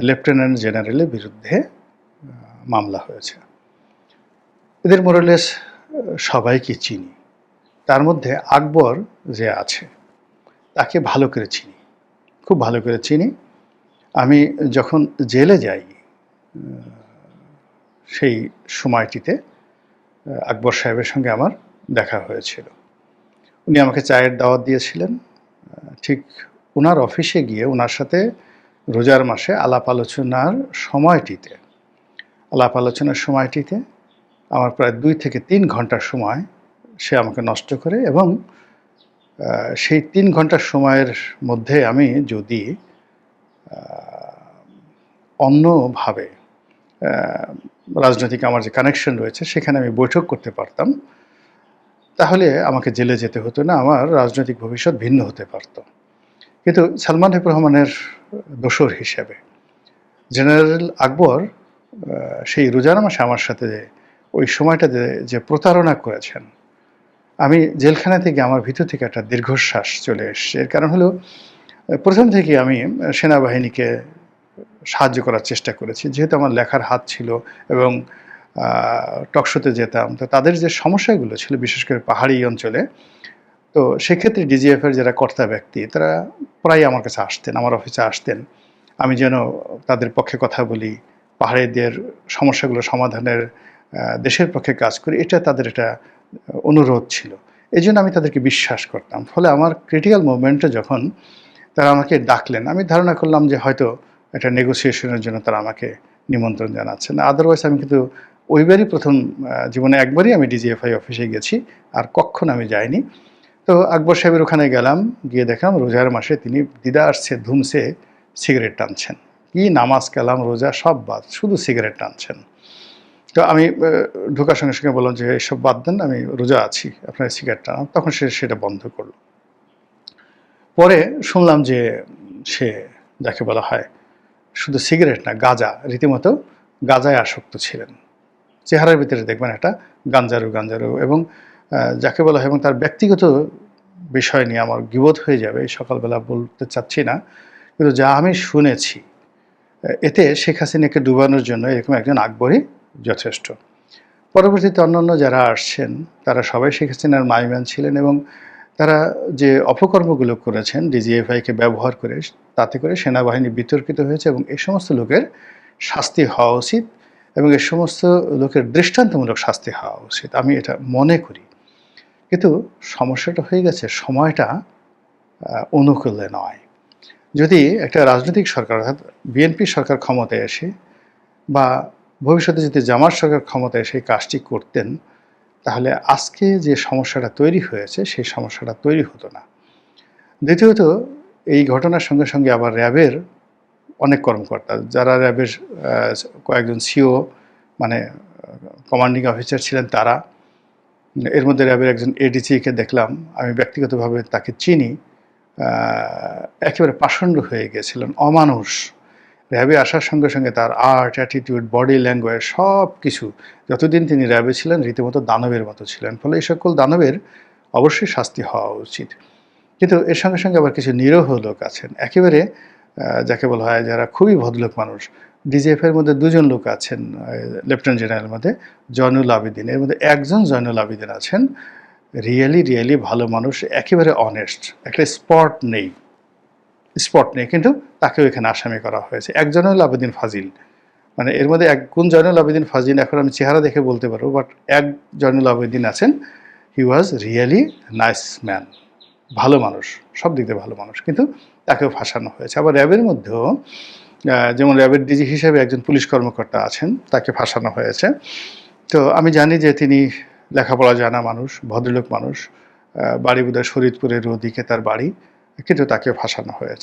Lieutenant জেনারেলের বিরুদ্ধে মামলা হয়েছে। এদের মোরালেস সবাইকে চিনি। তার মধ্যে আকবর যে আছে, তাকে ভালো করে চিনি। খুব ভালো করে চিনি। আমি যখন জেলে যাই সেই সময়টিতে আকবর সাহেবের সঙ্গে আমার দেখা হয়েছিল। উনি আমাকে চায়ের দাওয়াত দিয়েছিলেন। ঠিক ওনার অফিসে গিয়ে ওনার সাথে রোজার মাসে আলাপ আলোচনার সময়টিতে, আলাপ আলোচনার সময়টিতে আমার প্রায় দুই থেকে তিন ঘণ্টার সময় সে আমাকে নষ্ট করে এবং সেই তিন ঘণ্টার সময়ের মধ্যে আমি যদি অন্যভাবে রাজনৈতিক আমার যে কানেকশন রয়েছে সেখানে আমি বৈঠক করতে পারতাম, তাহলে আমাকে জেলে যেতে হতো না, আমার রাজনৈতিক ভবিষ্যৎ ভিন্ন হতে পারত। কিন্তু সালমান রহমানের দোসর হিসেবে। জেনারেল আকবর সেই রোজার মাসে আমার সাথে ওই সময়টাতে যে প্রতারণা করেছেন, আমি জেলখানা থেকে আমার ভিতর থেকে একটা দীর্ঘশ্বাস চলে এসছে। এর কারণ হলো, প্রথম থেকে আমি সেনাবাহিনীকে সাহায্য করার চেষ্টা করেছি। যেহেতু আমার লেখার হাত ছিল এবং টকশোতে যেতাম, তো তাদের যে সমস্যাগুলো ছিল, বিশেষ করে পাহাড়ি অঞ্চলে তো সেক্ষেত্রে ডিজিএফের যারা কর্তা ব্যক্তি, তারা প্রায় আমার কাছে আসতেন, আমার অফিসে আসতেন। আমি যেন তাদের পক্ষে কথা বলি, পাহাড়িদের সমস্যাগুলো সমাধানের দেশের পক্ষে কাজ করি, এটা তাদের একটা অনুরোধ ছিল। এই জন্য আমি তাদেরকে বিশ্বাস করতাম। ফলে আমার ক্রিটিক্যাল মুভমেন্টে যখন তারা আমাকে ডাকলেন, আমি ধারণা করলাম যে হয়তো একটা নেগোসিয়েশনের জন্য তারা আমাকে নিমন্ত্রণ জানাচ্ছেন। আদারওয়াইজ আমি কিন্তু ওইবারই প্রথম জীবনে একবারই আমি ডিজিএফআই অফিসে গেছি, আর কখন আমি যাইনি। তো আকবর সাহেবের ওখানে গেলাম, গিয়ে দেখলাম রোজার মাসে তিনি দিদা আসছে ধুমসে সিগারেট টানছেন। কি নামাজ কালাম, রোজা সব বাদ, শুধু সিগারেট টানছেন। তো আমি ঢোকার সঙ্গে সঙ্গে বললাম যে, এসব বাদ দেন, আমি রোজা আছি, আপনার সিগারেট টানান। তখন সে সেটা বন্ধ করল। পরে শুনলাম যে সে, যাকে বলা হয়, শুধু সিগারেট না, গাঁজা, রীতিমতো গাঁজায় আসক্ত ছিলেন। চেহারার ভিতরে দেখবেন একটা গাঞ্জারু গাঞ্জারু এবং যাকে বলা হয় এবং তার ব্যক্তিগত বিষয় নিয়ে আমার গিবোধ হয়ে যাবে, এই সকালবেলা বলতে চাচ্ছি না, কিন্তু যা আমি শুনেছি এতে শেখ হাসিনাকে ডুবানোর জন্য এরকম একজন আকবরই যথেষ্ট। পরবর্তীতে অন্যান্য যারা আসছেন, তারা সবাই শেখ হাসিনার মাইম্যান ছিলেন এবং তারা যে অপকর্মগুলো করেছেন, ডিজিএফআইকে ব্যবহার করে, তাতে করে সেনাবাহিনী বিতর্কিত হয়েছে এবং এই সমস্ত লোকের শাস্তি হওয়া উচিত এবং এই সমস্ত লোকের দৃষ্টান্তমূলক শাস্তি হওয়া উচিত। আমি এটা মনে করি। কিন্তু সমস্যাটা হয়ে গেছে, সময়টা অনুকূলে নয়। যদি একটা রাজনৈতিক সরকার অর্থাৎ বিএনপি সরকার ক্ষমতায় এসে বা ভবিষ্যতে যদি জামাত সরকার ক্ষমতায় এসে কাজটি করতেন, তাহলে আজকে যে সমস্যাটা তৈরি হয়েছে, সেই সমস্যাটা তৈরি হতো না। দ্বিতীয়ত, এই ঘটনার সঙ্গে সঙ্গে আবার র্যাবের অনেক কর্মকর্তা, যারা র্যাবের কয়েকজন সিও মানে কমান্ডিং অফিসার ছিলেন তারা এর মধ্যে র্যাবের একজন এডিসিকে দেখলাম। আমি ব্যক্তিগতভাবে তাকে চিনি। একেবারে পাষণ্ড হয়ে গেছিলেন, অমানুষ। র্যাবে আসার সঙ্গে সঙ্গে তার আর্ট, অ্যাটিটিউড, বডি ল্যাঙ্গুয়েজ সব কিছু যতদিন তিনি র্যাবে ছিলেন, রীতিমতো দানবের মতো ছিলেন। ফলে এই সকল দানবের অবশ্যই শাস্তি হওয়া উচিত। কিন্তু এর সঙ্গে সঙ্গে আবার কিছু নিরহ লোক আছেন। একেবারে যাকে বলা হয় যারা খুবই ভদ্রলোক মানুষ ডিজিএফ এর মধ্যে দুজন লোক আছেন লেফটেন্যান্ট জেনারেলের মধ্যে জয়নুল আবেদিন। এর মধ্যে একজন জয়নুল আবেদিন আছেন। রিয়েলি রিয়েলি ভালো মানুষ, একেবারে অনেস্ট একটা স্পট নেই। স্পট নেই, কিন্তু তাকেও এখানে আসামি করা হয়েছে। এক জয়নুল আবেদিন ফাজিল। মানে এর মধ্যে এক কোন জয়নুল আবেদিন ফাজিল এখন আমি চেহারা দেখে বলতে পারব বাট এক জয়নুল আবেদিন আছেন। He was really nice man ভালো মানুষ, সব দিক দিয়ে ভালো মানুষ। কিন্তু তাকেও ফাঁসানো হয়েছে। আবার র্যাবের মধ্যেও যেমন র্যাবের ডিজি হিসেবে একজন পুলিশ কর্মকর্তা আছেন, তাকে ফাঁসানো হয়েছে। তো আমি জানি যে তিনি লেখাপড়া জানা মানুষ, ভদ্রলোক মানুষ বাড়ি বোধহয় শরীদপুরের ওদিকে তার বাড়ি, কিন্তু তাকে ফাঁসানো হয়েছে।